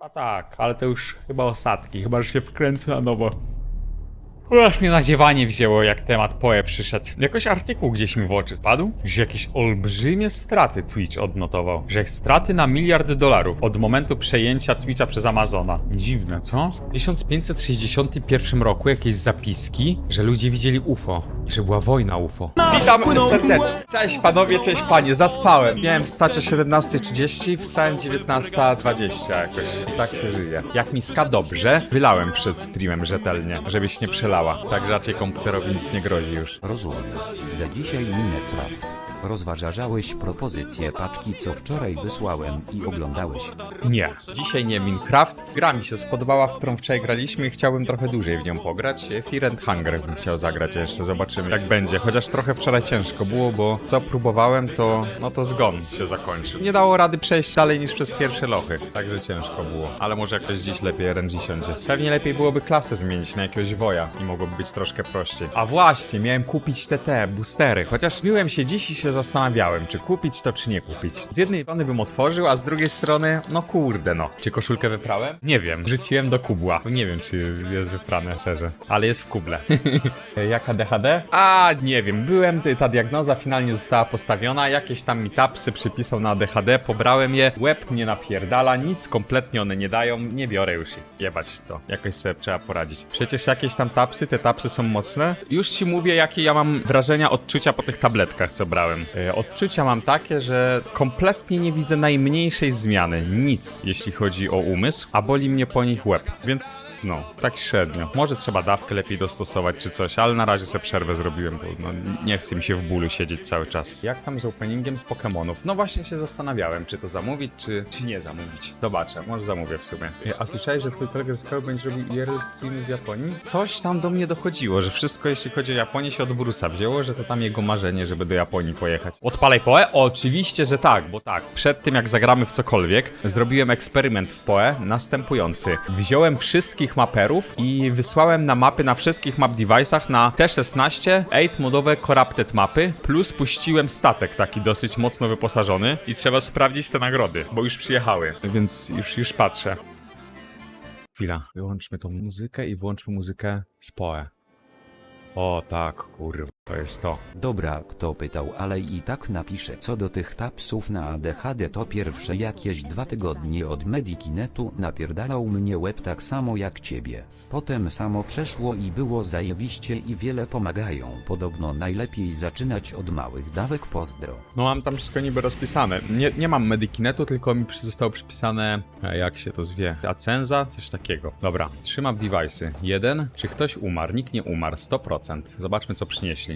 A tak, ale to już chyba ostatki, chyba że się wkręcę na nowo. Aż mnie nadziewanie wzięło, jak temat PoE przyszedł. Jakoś artykuł gdzieś mi w oczy spadł, że jakieś olbrzymie straty Twitch odnotował. Że straty na miliard dolarów od momentu przejęcia Twitcha przez Amazona. Dziwne, co? W 1561 roku jakieś zapiski, że ludzie widzieli UFO że była wojna UFO. Witam serdecznie. Cześć panowie, cześć panie. Zaspałem. Miałem wstać o 17.30, wstałem 19.20 jakoś. I tak się żyje. Jak miska dobrze, wylałem przed streamem rzetelnie, żebyś nie przelała. Tak raczej komputerowi nic nie grozi już. Rozumiem. Za dzisiaj Minecraft. Rozważałeś propozycję paczki, co wczoraj wysłałem i oglądałeś. Nie, dzisiaj nie Minecraft. Gra mi się spodobała, w którą wczoraj graliśmy i chciałbym trochę dłużej w nią pograć. Fear and Hunger bym chciał zagrać jeszcze, zobaczymy jak będzie. Chociaż trochę wczoraj ciężko było, bo co próbowałem to, no to zgon się zakończył. Nie dało rady przejść dalej niż przez pierwsze lochy, także ciężko było. Ale może jakoś dziś lepiej RNG siądzie. Pewnie lepiej byłoby klasę zmienić na jakiegoś woja i mogłoby być troszkę prościej. A właśnie, miałem kupić te te boostery, chociaż byłem się dziś i się zastanawiałem, czy kupić to, czy nie kupić. Z jednej strony bym otworzył, a z drugiej strony, no kurde no. Czy koszulkę wyprałem? Nie wiem. Wrzuciłem do kubła. Nie wiem, czy jest wyprane, szczerze. Ale jest w kuble. Jaka DHD? A, nie wiem. Byłem, ta diagnoza finalnie została postawiona, jakieś tam mi tapsy przypisał na DHD, pobrałem je, łeb mnie napierdala, nic kompletnie one nie dają, nie biorę już ich. Jebać to. Jakoś sobie trzeba poradzić. Przecież jakieś tam tapsy, te tapsy są mocne. Już ci mówię, jakie ja mam wrażenia, odczucia po tych tabletkach, co brałem. E, Odczucia mam takie, że kompletnie nie widzę najmniejszej zmiany. Nic, jeśli chodzi o umysł, a boli mnie po nich łeb. Więc no, tak średnio. Może trzeba dawkę lepiej dostosować czy coś, ale na razie sobie przerwę zrobiłem, bo no, nie chce mi się w bólu siedzieć cały czas. Jak tam z openingiem z Pokémonów? No właśnie się zastanawiałem, czy to zamówić, czy, czy nie zamówić. Zobaczę, może zamówię w sumie. E, A słyszałeś, że twój kolega z będzie robił IRL streamy z Japonii? Coś tam do mnie dochodziło, że wszystko jeśli chodzi o Japonię się od Brusa wzięło, że to tam jego marzenie, żeby do Japonii pojechać. Odpalaj PoE? Oczywiście, że tak, bo tak. Przed tym jak zagramy w cokolwiek, zrobiłem eksperyment w PoE następujący. Wziąłem wszystkich maperów i wysłałem na mapy na wszystkich map device'ach na T16 8 modowe corrupted mapy, plus puściłem statek taki dosyć mocno wyposażony i trzeba sprawdzić te nagrody, bo już przyjechały, więc już, już patrzę. Chwila, wyłączmy tą muzykę i włączmy muzykę z PoE. O tak, kurwa, to jest to. Dobra, kto pytał, ale i tak napiszę. Co do tych tapsów na ADHD to pierwsze jakieś dwa tygodnie od Medikinetu napierdalał mnie łeb tak samo jak ciebie. Potem samo przeszło i było zajebiście i wiele pomagają. Podobno najlepiej zaczynać od małych dawek pozdro. No mam tam wszystko niby rozpisane. Nie, nie mam Medikinetu, tylko mi zostało przypisane, e, jak się to zwie, Acenza, coś takiego. Dobra, trzymam device'y. Jeden, czy ktoś umarł? Nikt nie umarł, 100%. Zobaczmy co przynieśli.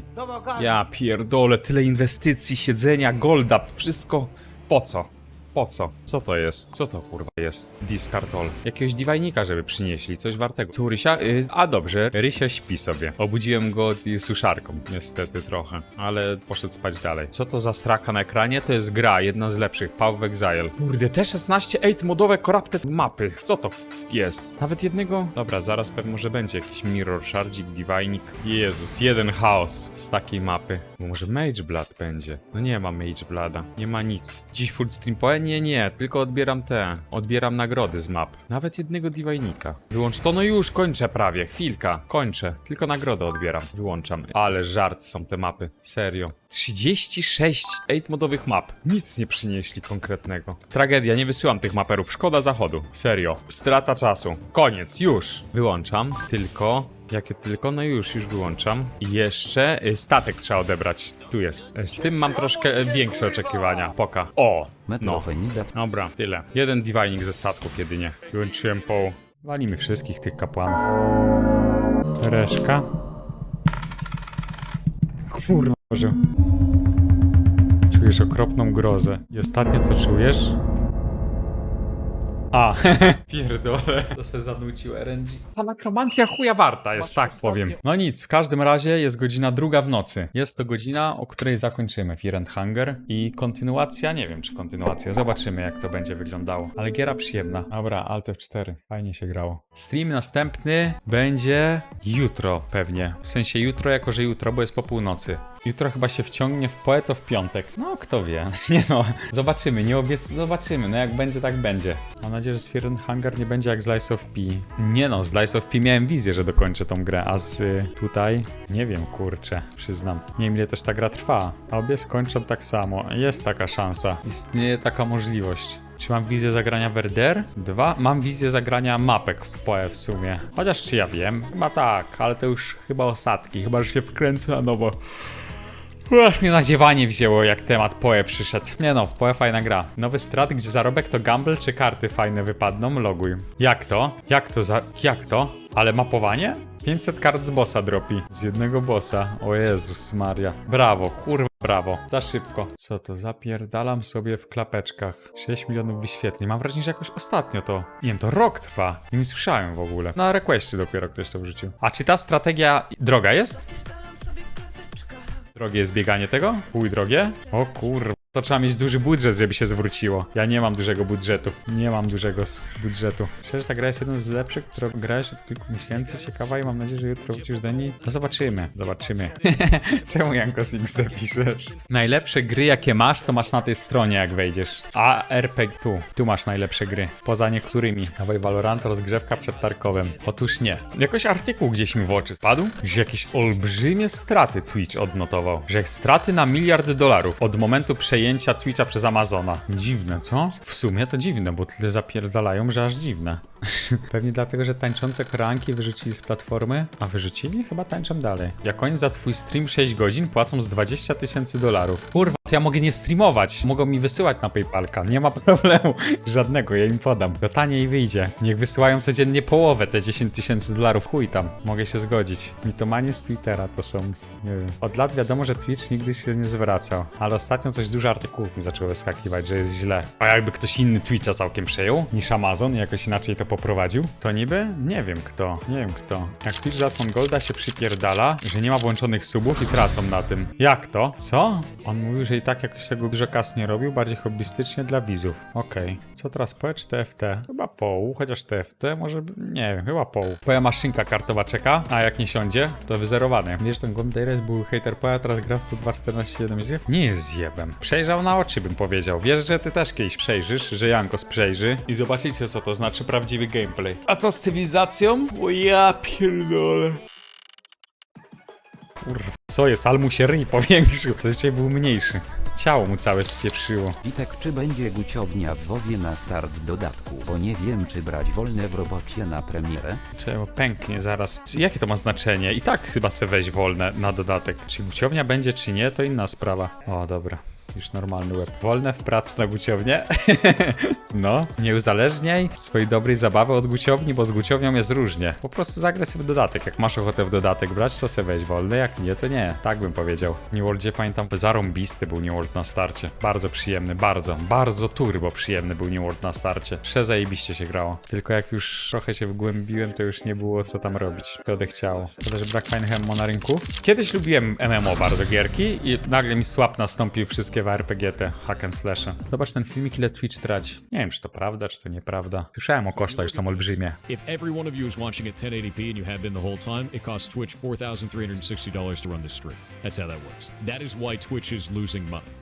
Ja pierdolę, tyle inwestycji, siedzenia, golda, wszystko. Po co? Po co? Co to jest? Co to kurwa jest? Discard all. Jakiegoś diwajnika, żeby przynieśli, coś wartego. Co Rysia? Y, a dobrze, Rysia śpi sobie. Obudziłem go suszarką, niestety trochę, ale poszedł spać dalej. Co to za sraka na ekranie? To jest gra, jedna z lepszych, Path of Exile. Kurde, T16 8 modowe corrupted mapy. Co to jest? Nawet jednego? Dobra, zaraz pewnie może będzie jakiś mirror, shardzik, divinik. Jezus, jeden chaos z takiej mapy. Może Mage Blood będzie. No nie ma Mage Blooda, nie ma nic. Dziś full stream Nie, nie, tylko odbieram te. Odbieram nagrody z map. Nawet jednego divinika. Wyłącz to, no już kończę prawie. Chwilka, kończę. Tylko nagrodę odbieram. Wyłączam. Ale żart są te mapy. Serio. 36 8 modowych map. Nic nie przynieśli konkretnego. Tragedia, nie wysyłam tych maperów. Szkoda zachodu. Serio. Strata czasu. Koniec, już. Wyłączam. Tylko Jakie tylko? No już, już wyłączam. I jeszcze y, statek trzeba odebrać. Tu jest. Z tym mam troszkę większe oczekiwania. Poka. O! No. Dobra, tyle. Jeden divining ze statków jedynie. Wyłączyłem po... Walimy wszystkich tych kapłanów. Reszka. Kurwa. Czujesz okropną grozę. I ostatnie co czujesz? A, pierdolę. To se zanucił RNG. Ta nekromancja chuja warta jest, tak powiem. No nic, w każdym razie jest godzina druga w nocy. Jest to godzina, o której zakończymy Fear and Hunger i kontynuacja, nie wiem czy kontynuacja, zobaczymy jak to będzie wyglądało. Ale giera przyjemna. Dobra, Alt F4, fajnie się grało. Stream następny będzie jutro pewnie. W sensie jutro, jako że jutro, bo jest po północy. Jutro chyba się wciągnie w poeto w piątek. No, kto wie. Nie no, zobaczymy, nie obiec... Zobaczymy, no jak będzie, tak będzie. Mam nadzieję, że and Hunger nie będzie jak Lies of P. Nie no, Lies of P miałem wizję, że dokończę tą grę, a z y, tutaj... Nie wiem, kurczę, przyznam. Nie wiem, ile też ta gra trwa. Obie skończą tak samo. Jest taka szansa. Istnieje taka możliwość. Czy mam wizję zagrania Werder? Dwa. Mam wizję zagrania mapek w PoE w sumie. Chociaż czy ja wiem? Chyba tak, ale to już chyba ostatki. Chyba, że się wkręcę na nowo. Aż mnie nadziewanie wzięło, jak temat PoE przyszedł. Nie no, PoE fajna gra. Nowy strat, gdzie zarobek to gamble, czy karty fajne wypadną? Loguj. Jak to? Jak to za... Jak to? Ale mapowanie? 500 kart z bossa dropi. Z jednego bossa. O Jezus Maria. Brawo, kurwa, brawo. Za szybko. Co to? Zapierdalam sobie w klapeczkach. 6 milionów wyświetleń. Mam wrażenie, że jakoś ostatnio to... Nie wiem, to rok trwa. Nie słyszałem w ogóle. Na requestie dopiero ktoś to wrzucił. A czy ta strategia droga jest? Drogie jest bieganie tego? Pół drogie? O kurwa. To trzeba mieć duży budżet, żeby się zwróciło. Ja nie mam dużego budżetu. Nie mam dużego budżetu. Że ta gra jest jedną z lepszych, którą grałeś od kilku miesięcy. Ciekawa i mam nadzieję, że jutro wrócisz do niej. No zobaczymy, zobaczymy. Czemu Janko Singste piszesz? Najlepsze gry, jakie masz, to masz na tej stronie, jak wejdziesz. A RPG tu. Tu masz najlepsze gry. Poza niektórymi. Dawaj Valorant, rozgrzewka przed Tarkowem. Otóż nie. Jakoś artykuł gdzieś mi w oczy spadł, że jakieś olbrzymie straty Twitch odnotował. Że straty na miliard dolarów od momentu przejęcia Twitcha przez Amazona. Dziwne, co? W sumie to dziwne, bo tyle zapierdalają, że aż dziwne. Pewnie dlatego, że tańczące koreanki wyrzucili z platformy, a wyrzucili? Chyba tańczą dalej. Jak oni za twój stream 6 godzin płacą z 20 tysięcy dolarów. Kurwa, to ja mogę nie streamować. Mogą mi wysyłać na PayPalka. Nie ma problemu żadnego, ja im podam. To taniej wyjdzie. Niech wysyłają codziennie połowę te 10 tysięcy dolarów. Chuj tam, mogę się zgodzić. Mitomanie z Twittera to są, nie wiem. Od lat wiadomo, że Twitch nigdy się nie zwracał, ale ostatnio coś dużo artykułów mi zaczęło wyskakiwać, że jest źle. A jakby ktoś inny Twitcha całkiem przejął, niż Amazon i jakoś inaczej to poprowadził, to niby nie wiem kto, nie wiem kto. Jak Twitch Zasmon Golda się przypierdala, że nie ma włączonych subów i tracą na tym. Jak to? Co? On mówił, że i tak jakoś tego dużo kas nie robił, bardziej hobbystycznie dla widzów. Okej. Co teraz PE czy TFT? Chyba poł, chociaż TFT może, nie wiem, chyba poł. Twoja maszynka kartowa czeka, a jak nie siądzie, to wyzerowane. Wiesz, ten Gondaires był hater PE, a teraz gra w to 2.14.7 zjeb? Nie jest zjebem. Przejrzał na oczy, bym powiedział. Wiesz, że ty też kiedyś przejrzysz, że Jankos przejrzy i zobaczycie, co to znaczy prawdziwy gameplay. A co z cywilizacją? O ja pierdolę. Kurwa, co jest? Almu się ryj powiększył. Zazwyczaj był mniejszy. Ciało mu całe spieprzyło. Witek czy będzie guciownia w WoWie na start dodatku, bo nie wiem czy brać wolne w robocie na premierę. Czemu pęknie zaraz? Jakie to ma znaczenie? I tak chyba se weź wolne na dodatek. Czy guciownia będzie, czy nie, to inna sprawa. O, dobra. Już normalny łeb. Wolne w pracy na guciownię? no, nie uzależniaj swojej dobrej zabawy od guciowni, bo z guciownią jest różnie. Po prostu zagraj sobie dodatek. Jak masz ochotę w dodatek brać, to se weź wolny, jak nie, to nie. Tak bym powiedział. New Worldzie pamiętam, zarąbisty był New World na starcie. Bardzo przyjemny, bardzo, bardzo turbo przyjemny był New World na starcie. Przezajebiście się grało. Tylko jak już trochę się wgłębiłem, to już nie było co tam robić. To odechciało. Szkoda, że brak fajnych MMO na rynku. Kiedyś lubiłem MMO bardzo gierki i nagle mi słab nastąpił wszystkie w RPG te hack and slashe. Zobacz ten filmik, ile Twitch traci. Nie wiem, czy to prawda, czy to nieprawda. Słyszałem o kosztach, już są olbrzymie. If every one of you is watching at 1080p and you have been the whole time, it costs Twitch $4,360 to run this stream. That's how that works. That is why Twitch is losing money.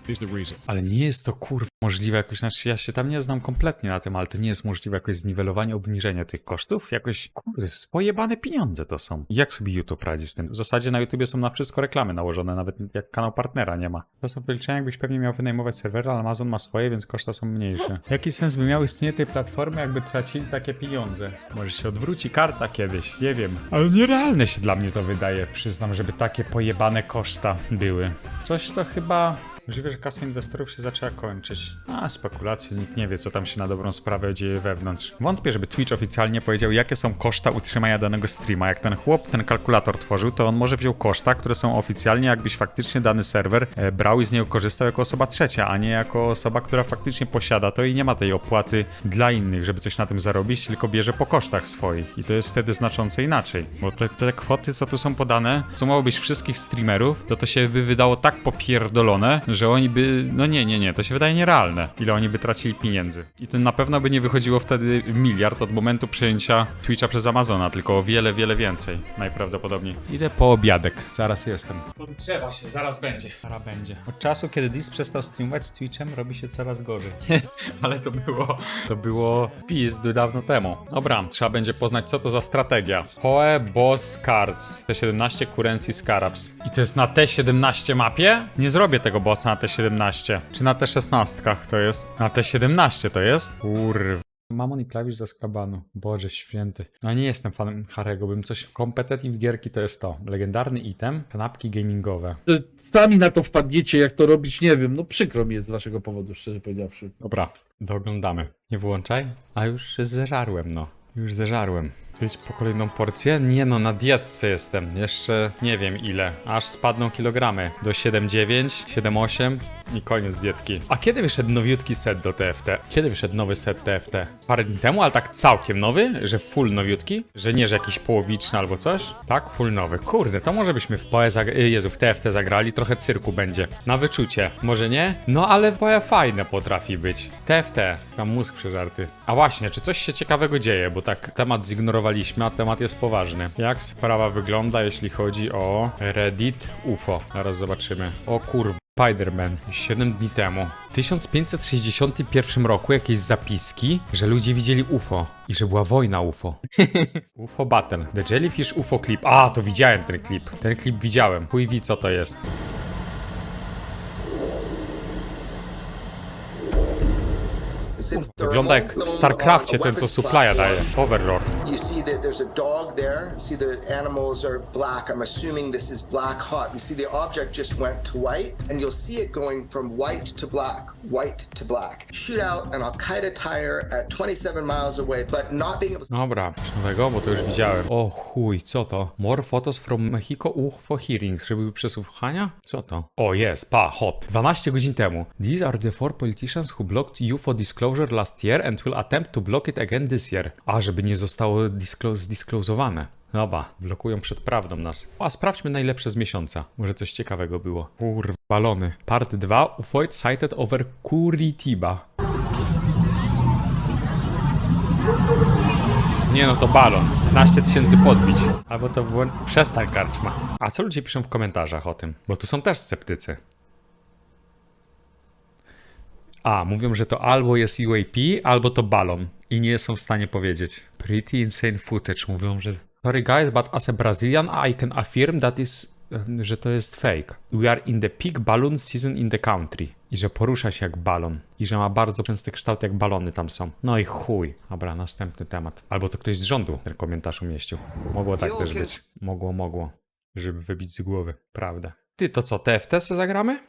Ale nie jest to kurwa możliwe jakoś, znaczy ja się tam nie znam kompletnie na tym, ale to nie jest możliwe jakoś zniwelowanie, obniżenie tych kosztów? Jakoś, kurde, spojebane pieniądze to są. Jak sobie YouTube radzi z tym? W zasadzie na YouTubie są na wszystko reklamy nałożone, nawet jak kanał partnera nie ma. To są wyliczenia, jakbyś pewnie miał wynajmować serwery, ale Amazon ma swoje, więc koszta są mniejsze. Jaki sens by miało istnienie tej platformy, jakby tracili takie pieniądze? Może się odwróci karta kiedyś, nie wiem. Ale nierealne się dla mnie to wydaje, przyznam, żeby takie pojebane koszta były. Coś to chyba Możliwe, że kasa inwestorów się zaczęła kończyć. A, spekulacje, nikt nie wie, co tam się na dobrą sprawę dzieje wewnątrz. Wątpię, żeby Twitch oficjalnie powiedział, jakie są koszta utrzymania danego streama. Jak ten chłop ten kalkulator tworzył, to on może wziął koszta, które są oficjalnie, jakbyś faktycznie dany serwer e, brał i z niego korzystał jako osoba trzecia, a nie jako osoba, która faktycznie posiada to i nie ma tej opłaty dla innych, żeby coś na tym zarobić, tylko bierze po kosztach swoich. I to jest wtedy znacząco inaczej. Bo te, te kwoty, co tu są podane, być wszystkich streamerów, to to się by wydało tak popierdolone, że oni by, no nie, nie, nie, to się wydaje nierealne, ile oni by tracili pieniędzy. I to na pewno by nie wychodziło wtedy miliard od momentu przejęcia Twitcha przez Amazona, tylko o wiele, wiele więcej, najprawdopodobniej. Idę po obiadek, zaraz jestem. Podgrzewa się, zaraz będzie. Zaraz będzie. Od czasu, kiedy Dis przestał streamować z Twitchem, robi się coraz gorzej. Ale to było, to było pizdu dawno temu. Dobra, trzeba będzie poznać, co to za strategia. Poe Boss Cards, T17 Currency Scarabs. I to jest na T17 mapie? Nie zrobię tego bossa na T17. Czy na T16 to jest? Na T17 to jest? Kurwa. Mamon i klawisz za skabanu. Boże święty. No nie jestem fanem Harego, bym coś... Competitive gierki to jest to. Legendarny item, kanapki gamingowe. Y, Sami na to wpadniecie, jak to robić, nie wiem. No przykro mi jest z waszego powodu, szczerze powiedziawszy. Dobra, doglądamy. Nie włączaj? A już zeżarłem, no. Już zeżarłem. Idź po kolejną porcję? Nie no, na dietce jestem. Jeszcze nie wiem ile. Aż spadną kilogramy. Do 7,9, 7,8 i koniec dietki. A kiedy wyszedł nowiutki set do TFT? Kiedy wyszedł nowy set TFT? Parę dni temu, ale tak całkiem nowy? Że full nowiutki? Że nie, że jakiś połowiczny albo coś? Tak, full nowy. Kurde, to może byśmy w PoE zagra- y, Jezu, w TFT zagrali, trochę cyrku będzie. Na wyczucie. Może nie? No ale PoE fajne potrafi być. TFT, tam mózg przeżarty. A właśnie, czy coś się ciekawego dzieje, bo tak temat zignorowaliśmy, a temat jest poważny. Jak sprawa wygląda, jeśli chodzi o Reddit UFO? Zaraz zobaczymy. O kurwa. Spider-Man 7 dni temu. W 1561 roku jakieś zapiski, że ludzie widzieli UFO i że była wojna UFO. UFO Battle. The Jellyfish UFO Clip. A, to widziałem ten klip. Ten klip widziałem. Chuj wie co to jest. Wygląda jak w StarCraftie ten co Supply'a daje. Overlord. You see that there's a dog there. See the animals are black. I'm assuming this is black hot. You see the object just went to white, and you'll see it going from white to black, white to black. Shoot out an Al Qaeda tire at 27 miles away, but not being able to Dobra, coś nowego, bo to już widziałem. O chuj, co to? More photos from Mexico UFO hearings. Czy były przesłuchania? Co to? O, jest, pa, hot. 12 godzin temu. These are the four politicians who blocked UFO disclosure last year and will attempt to block it again this year. A, żeby nie zostało disclo- zdisclosowane. Dobra, blokują przed prawdą nas. A sprawdźmy najlepsze z miesiąca. Może coś ciekawego było. Kurwa, balony. Part 2. UFOid sighted over Curitiba. Nie no, to balon. 15 tysięcy podbić. Albo to było... Przestań karczma. A co ludzie piszą w komentarzach o tym? Bo tu są też sceptycy. A, mówią, że to albo jest UAP, albo to balon. I nie są w stanie powiedzieć. Pretty insane footage. Mówią, że... Sorry guys, but as a Brazilian I can affirm that is... że to jest fake. We are in the peak balloon season in the country. I że porusza się jak balon. I że ma bardzo częsty kształt jak balony tam są. No i chuj. Dobra, następny temat. Albo to ktoś z rządu ten komentarz umieścił. Mogło tak też być. Mogło, mogło. Żeby wybić z głowy. Prawda. Ty, to co, TFT se zagramy?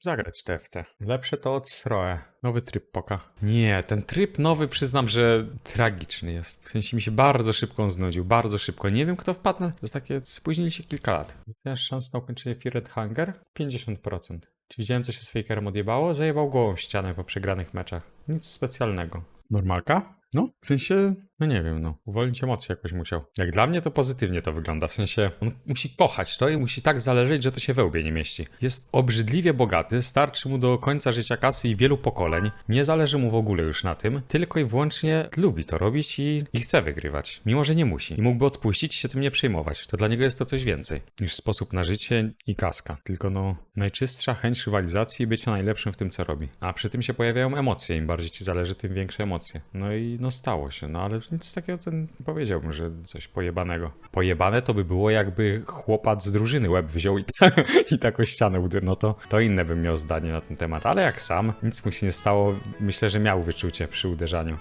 Zagrać TFT. Lepsze to od Sroe. Nowy tryb poka. Nie, ten tryb nowy przyznam, że tragiczny jest. W sensie mi się bardzo szybko on znudził. Bardzo szybko. Nie wiem kto wpadł na... To jest takie... Spóźnili się kilka lat. Też szans na ukończenie Feared Hunger? 50%. Czy widziałem co się z Fakerem odjebało? Zajebał głową ścianę po przegranych meczach. Nic specjalnego. Normalka? No, w sensie, no nie wiem, no, uwolnić emocje jakoś musiał. Jak dla mnie to pozytywnie to wygląda, w sensie on musi kochać to i musi tak zależeć, że to się we łbie nie mieści. Jest obrzydliwie bogaty, starczy mu do końca życia kasy i wielu pokoleń, nie zależy mu w ogóle już na tym, tylko i wyłącznie lubi to robić i, i chce wygrywać, mimo że nie musi. I mógłby odpuścić się tym nie przejmować. To dla niego jest to coś więcej niż sposób na życie i kaska. Tylko no, najczystsza chęć rywalizacji i bycia najlepszym w tym, co robi. A przy tym się pojawiają emocje. Im bardziej ci zależy, tym większe emocje. No i no stało się, no ale nic takiego ten powiedziałbym, że coś pojebanego. Pojebane to by było jakby chłopak z drużyny łeb wziął i, i taką ścianę uderzył. No to, to inne bym miał zdanie na ten temat, ale jak sam, nic mu się nie stało. Myślę, że miał wyczucie przy uderzaniu.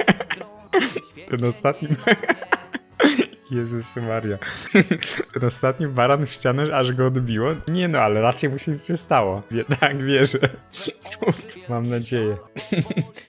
ten ostatni... Jezus Maria. Ten ostatni baran w ścianę aż go odbiło? Nie no, ale raczej mu się nic nie stało. Jednak wierzę. Mam nadzieję.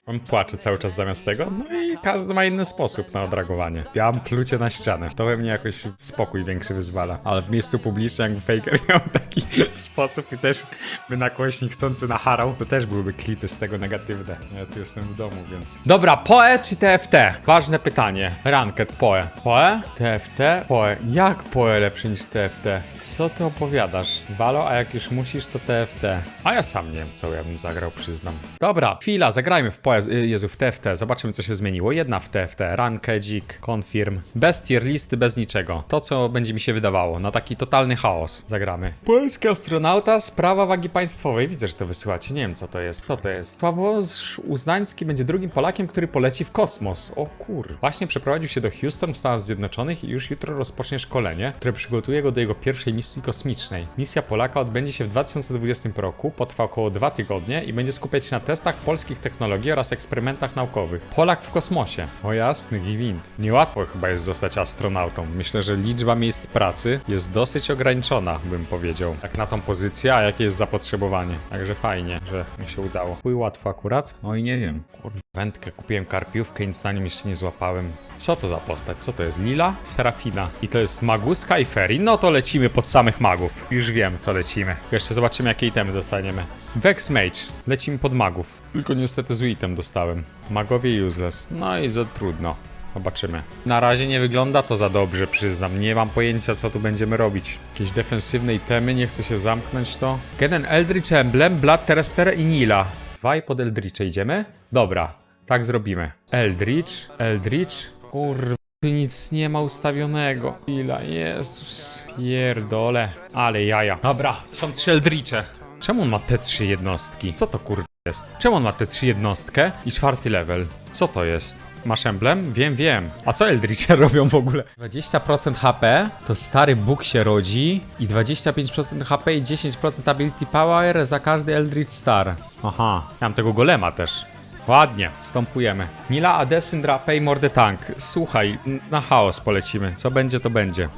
On płacze cały czas zamiast tego. No i każdy ma inny sposób na odreagowanie. Ja mam plucie na ścianę. To we mnie jakoś spokój większy wyzwala. Ale w miejscu publicznym, jak Faker miał tak taki sposób i też by na kogoś niechcący naharał, to też byłyby klipy z tego negatywne. Ja tu jestem w domu, więc... Dobra, PoE czy TFT? Ważne pytanie. Ranket PoE. PoE? TFT? PoE. Jak PoE lepszy niż TFT? Co ty opowiadasz? Walo, a jak już musisz, to TFT. A ja sam nie wiem, co ja bym zagrał, przyznam. Dobra, chwila, zagrajmy w PoE, y, Jezu, w TFT. Zobaczymy, co się zmieniło. Jedna w TFT. Rankedzik, confirm. Bez tier listy, bez niczego. To, co będzie mi się wydawało. Na taki totalny chaos. Zagramy. Polski astronauta, sprawa wagi państwowej. Widzę, że to wysyłacie. Nie wiem, co to jest. Co to jest? Sławosz Uznański będzie drugim Polakiem, który poleci w kosmos. O kur. Właśnie przeprowadził się do Houston w Stanach Zjednoczonych i już jutro rozpocznie szkolenie, które przygotuje go do jego pierwszej misji kosmicznej. Misja Polaka odbędzie się w 2020 roku, potrwa około dwa tygodnie i będzie skupiać się na testach polskich technologii oraz eksperymentach naukowych. Polak w kosmosie. O jasny gwint. Niełatwo chyba jest zostać astronautą. Myślę, że liczba miejsc pracy jest dosyć ograniczona, bym powiedział. Jak na tą pozycję, a jakie jest zapotrzebowanie. Także fajnie, że mu się udało. Chuj łatwo akurat? No i nie wiem. Kurwa, wędkę kupiłem karpiówkę nic na nim jeszcze nie złapałem. Co to za postać? Co to jest? Lila? Serafina. I to jest Maguska i Feri. No to lecimy pod samych magów. Już wiem, co lecimy. Jeszcze zobaczymy, jakie itemy dostaniemy. Vex Mage. Lecimy pod magów. Tylko niestety zły item dostałem. Magowie useless. No i za trudno. Zobaczymy. Na razie nie wygląda to za dobrze, przyznam. Nie mam pojęcia, co tu będziemy robić. Jakieś defensywne itemy, nie chcę się zamknąć to. Genen Eldritch Emblem, Blood Terrester i Nila. Dwa i pod Eldritcha idziemy? Dobra, tak zrobimy. Eldritch, Eldritch. Kurwa, tu nic nie ma ustawionego. Ila, Jezus. Pierdole. Ale jaja. Dobra, są trzy Eldritche. Czemu on ma te trzy jednostki? Co to kurwa jest? Czemu on ma te trzy jednostkę i czwarty level? Co to jest? Masz emblem? Wiem, wiem. A co Eldritche robią w ogóle? 20% HP to stary Bóg się rodzi i 25% HP i 10% ability power za każdy Eldritch Star. Aha, ja mam tego golema też. Ładnie, stąpujemy. Nila AD Syndra Pay Morde Tank. Słuchaj, na chaos polecimy. Co będzie, to będzie.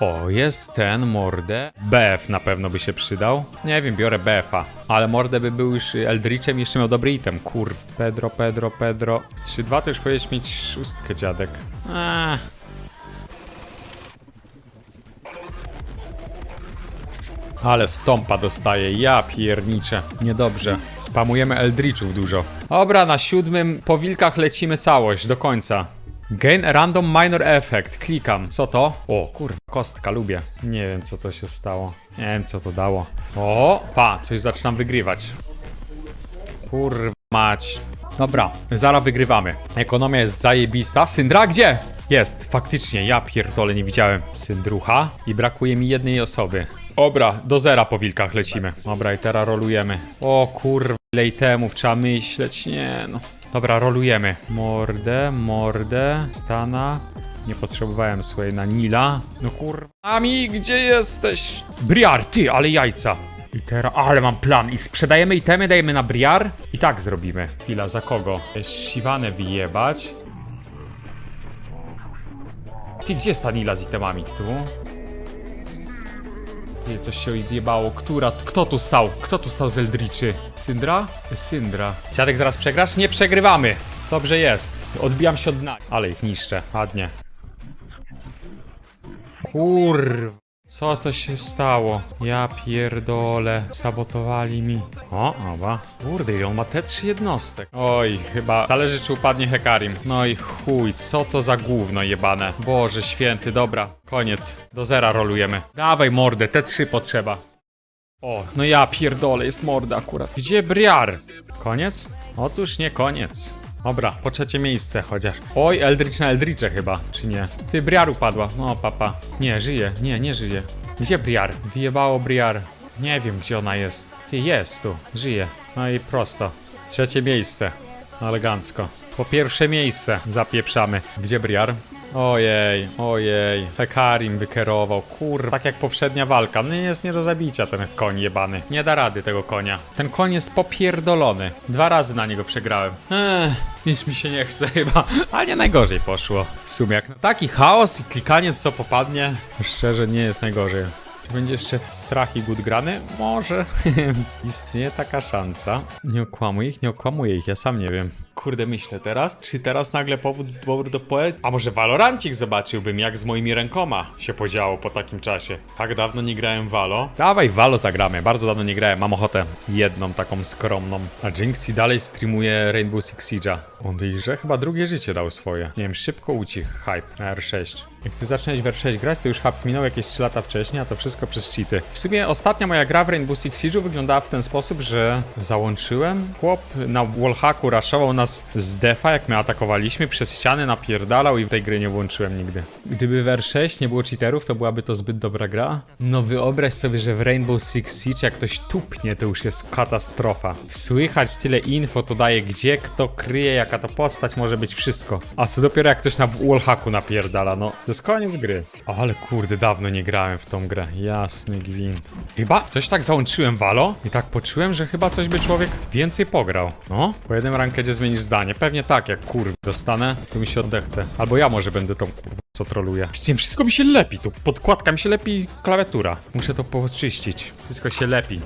O, jest ten Mordę. BF na pewno by się przydał. Nie wiem, biorę BF-a. Ale Mordę by był już Eldritchem i jeszcze miał dobry item. Kurw. Pedro, Pedro, Pedro. W 3-2 to już powinieneś mieć szóstkę, dziadek. Eee. Ale stąpa dostaje, ja pierniczę. Niedobrze. Spamujemy Eldritchów dużo. Dobra, na siódmym po wilkach lecimy całość, do końca. Gain random minor effect. Klikam. Co to? O, kurwa, kostka, lubię. Nie wiem, co to się stało. Nie wiem, co to dało. O, pa, coś zaczynam wygrywać. Kurwa mać. Dobra, zaraz wygrywamy. Ekonomia jest zajebista. Syndra gdzie? Jest, faktycznie, ja pierdolę, nie widziałem Syndrucha i brakuje mi jednej osoby. Dobra, do zera po wilkach lecimy. Dobra, i teraz rolujemy. O kurwa, ile itemów trzeba myśleć, nie no. Dobra, rolujemy. Mordę, mordę, stana. Nie potrzebowałem swojej na Nila. No kurwa. Ami, gdzie jesteś? Briar, ty, ale jajca. I teraz, ale mam plan. I sprzedajemy itemy, dajemy na Briar. I tak zrobimy. Chwila, za kogo? Siwanę wyjebać. Ty, gdzie jest ta Nila z itemami? Tu? Ty, coś się odjebało. Która? Kto tu stał? Kto tu stał z Eldritchy? Syndra? Syndra. Dziadek, zaraz przegrasz? Nie przegrywamy. Dobrze jest. Odbijam się od dna. Ale ich niszczę. Ładnie. Kurwa. Co to się stało? Ja pierdolę. Sabotowali mi. O, oba. Kurde, on ma te trzy jednostek. Oj, chyba zależy czy upadnie Hekarim. No i chuj, co to za gówno jebane. Boże święty, dobra. Koniec. Do zera rolujemy. Dawaj mordę, te trzy potrzeba. O, no ja pierdolę, jest morda akurat. Gdzie Briar? Koniec? Otóż nie koniec. Dobra, po trzecie miejsce chociaż. Oj, Eldritch na Eldritche chyba, czy nie? Ty, Briar upadła. No, papa. Nie, żyje. Nie, nie żyje. Gdzie Briar? Wyjebało Briar. Nie wiem, gdzie ona jest. Ty, jest tu. Żyje. No i prosto. Trzecie miejsce. Elegancko. Po pierwsze miejsce zapieprzamy. Gdzie Briar? Ojej, ojej. Hekarim wykierował. Kurwa, tak jak poprzednia walka. No jest nie do zabicia ten koń jebany. Nie da rady tego konia. Ten koń jest popierdolony. Dwa razy na niego przegrałem. Nic mi się nie chce chyba. Ale nie najgorzej poszło. W sumie jak na taki chaos i klikanie co popadnie, szczerze nie jest najgorzej. Czy będzie jeszcze strach i gut grany? Może. Istnieje taka szansa. Nie okłamuję ich, nie okłamuję ich, ja sam nie wiem. Kurde myślę teraz, czy teraz nagle powód, powód do poet... A może Valorancik zobaczyłbym, jak z moimi rękoma się podziało po takim czasie. Tak dawno nie grałem Valo. Dawaj, Valo zagramy, bardzo dawno nie grałem, mam ochotę. Jedną taką skromną. A Jinxie dalej streamuje Rainbow Six Siege'a. On że chyba drugie życie dał swoje. Nie wiem, szybko ucichł hype na R6. Jak ty zacząłeś w R6 grać, to już hype minął jakieś 3 lata wcześniej, a to wszystko przez cheaty. W sumie ostatnia moja gra w Rainbow Six Siege'u wyglądała w ten sposób, że załączyłem. Chłop na wallhacku raszował nas z defa, jak my atakowaliśmy, przez ściany napierdalał i w tej gry nie włączyłem nigdy. Gdyby w R6 nie było cheaterów, to byłaby to zbyt dobra gra. No wyobraź sobie, że w Rainbow Six Siege jak ktoś tupnie, to już jest katastrofa. Słychać tyle info, to daje gdzie, kto kryje, jaka to postać może być wszystko. A co dopiero jak ktoś na wallhacku napierdala, no to jest koniec gry. Ale kurde, dawno nie grałem w tą grę. Jasny gwint. Chyba coś tak załączyłem Valo i tak poczułem, że chyba coś by człowiek więcej pograł. No, po jednym rankedzie zmienisz zdanie. Pewnie tak, jak kurw dostanę, to mi się oddechce. Albo ja może będę tą kurwą co troluje. Wiem, wszystko mi się lepi tu. Podkładka mi się lepi, klawiatura. Muszę to poczyścić. Wszystko się lepi.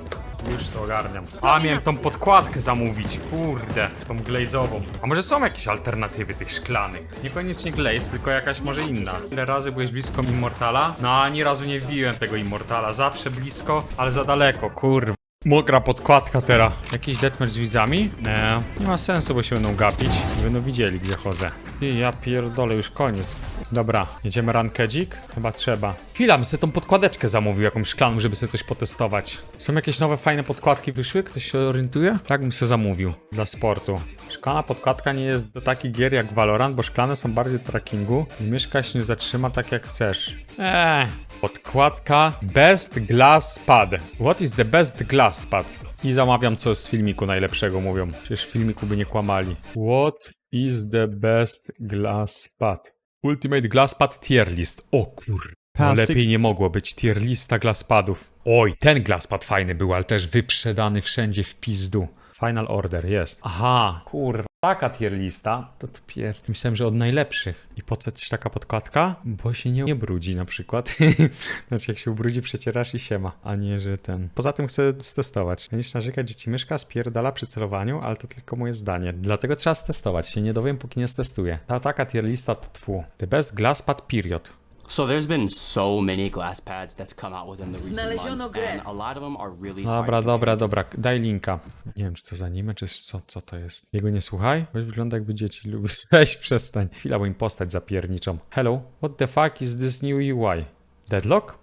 Już to ogarniam. A, miałem tą podkładkę zamówić. Kurde, tą glazową. A może są jakieś alternatywy tych szklanych? Niekoniecznie glaze, tylko jakaś może inna. Ile razy byłeś blisko Immortala? No, ani razu nie wbiłem tego Immortala. Zawsze blisko, ale za daleko. Kurwa. Mokra podkładka teraz. Jakiś deathmatch z widzami? Nie, nie ma sensu, bo się będą gapić. Nie będą widzieli, gdzie chodzę. Ty, ja pierdolę, już koniec. Dobra, jedziemy rankedzik? Chyba trzeba. Chwila, bym sobie tą podkładeczkę zamówił, jakąś szklaną, żeby sobie coś potestować. Są jakieś nowe, fajne podkładki wyszły? Ktoś się orientuje? Tak bym sobie zamówił. Dla sportu. Szklana podkładka nie jest do takich gier jak Valorant, bo szklane są bardziej trackingu. Myszka się nie zatrzyma tak jak chcesz. Eee, podkładka Best Glass Pad. What is the best glass pad? I zamawiam co z filmiku najlepszego mówią. Przecież w filmiku by nie kłamali. What is the best glass pad? Ultimate Glass Pad Tier List. O kur... No lepiej nie mogło być tier lista glasspadów. Oj, ten glasspad fajny był, ale też wyprzedany wszędzie w pizdu. Final order jest. Aha, kurwa. Taka tier lista, to dopiero. Myślałem, że od najlepszych. I po co ci taka podkładka? Bo się nie, nie brudzi na przykład. znaczy jak się ubrudzi, przecierasz i siema. A nie, że ten. Poza tym chcę stestować. Będziesz narzekać, że ci myszka spierdala przy celowaniu, ale to tylko moje zdanie. Dlatego trzeba stestować. Się nie dowiem, póki nie stestuję. Ta taka tier lista to twu. The best glasspad period. So there's been so many glass pads that's come out within the recent Znaleziono months, grę. and a lot of them are really hard Dobra, to dobra, dobra. Daj linka. Nie wiem, czy to za anime, czy co, co to jest. Jego nie słuchaj? Weź wygląda jakby dzieci lubią. Weź, przestań. Chwila, bo im postać zapierniczą. Hello, what the fuck is this new UI? Deadlock?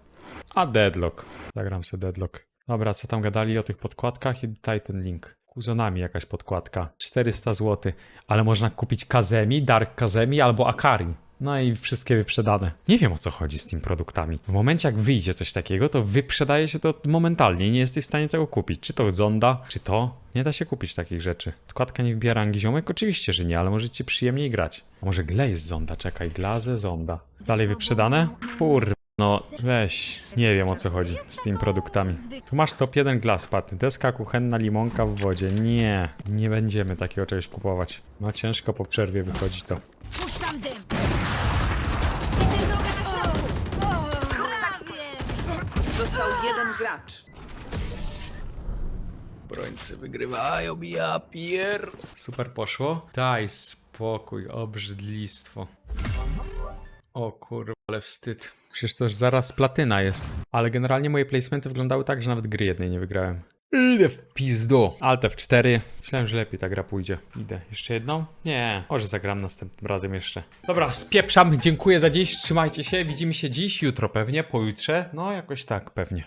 A Deadlock. Zagram sobie Deadlock. Dobra, co tam gadali o tych podkładkach i daj ten link. Kuzonami jakaś podkładka. 400 zł. Ale można kupić Kazemi, Dark Kazemi albo Akari. No i wszystkie wyprzedane. Nie wiem o co chodzi z tymi produktami. W momencie jak wyjdzie coś takiego, to wyprzedaje się to momentalnie. Nie jesteś w stanie tego kupić. Czy to Zonda, czy to. Nie da się kupić takich rzeczy. Podkładka nie wbija rangi ziomek? Oczywiście, że nie, ale możecie przyjemniej grać. A może Glaze Zonda? Czekaj, Glaze Zonda. Dalej wyprzedane? Kur... No weź, nie wiem o co chodzi z tymi produktami. Tu masz top 1 glaspad, deska kuchenna, limonka w wodzie. Nie, nie będziemy takiego czegoś kupować. No ciężko po przerwie wychodzi to. Widzę drogę do środku! Prawie! Został jeden gracz. Brońcy wygrywają, ja pier... Super poszło? Daj spokój, obrzydlistwo. O kurwa, ale wstyd. Przecież to już zaraz platyna jest. Ale generalnie moje placementy wyglądały tak, że nawet gry jednej nie wygrałem. Idę w pizdu. Alt F4. Myślałem, że lepiej ta gra pójdzie. Idę. Jeszcze jedną? Nie. Może zagram następnym razem jeszcze. Dobra, spieprzam. Dziękuję za dziś. Trzymajcie się. Widzimy się dziś, jutro pewnie, pojutrze. No jakoś tak pewnie.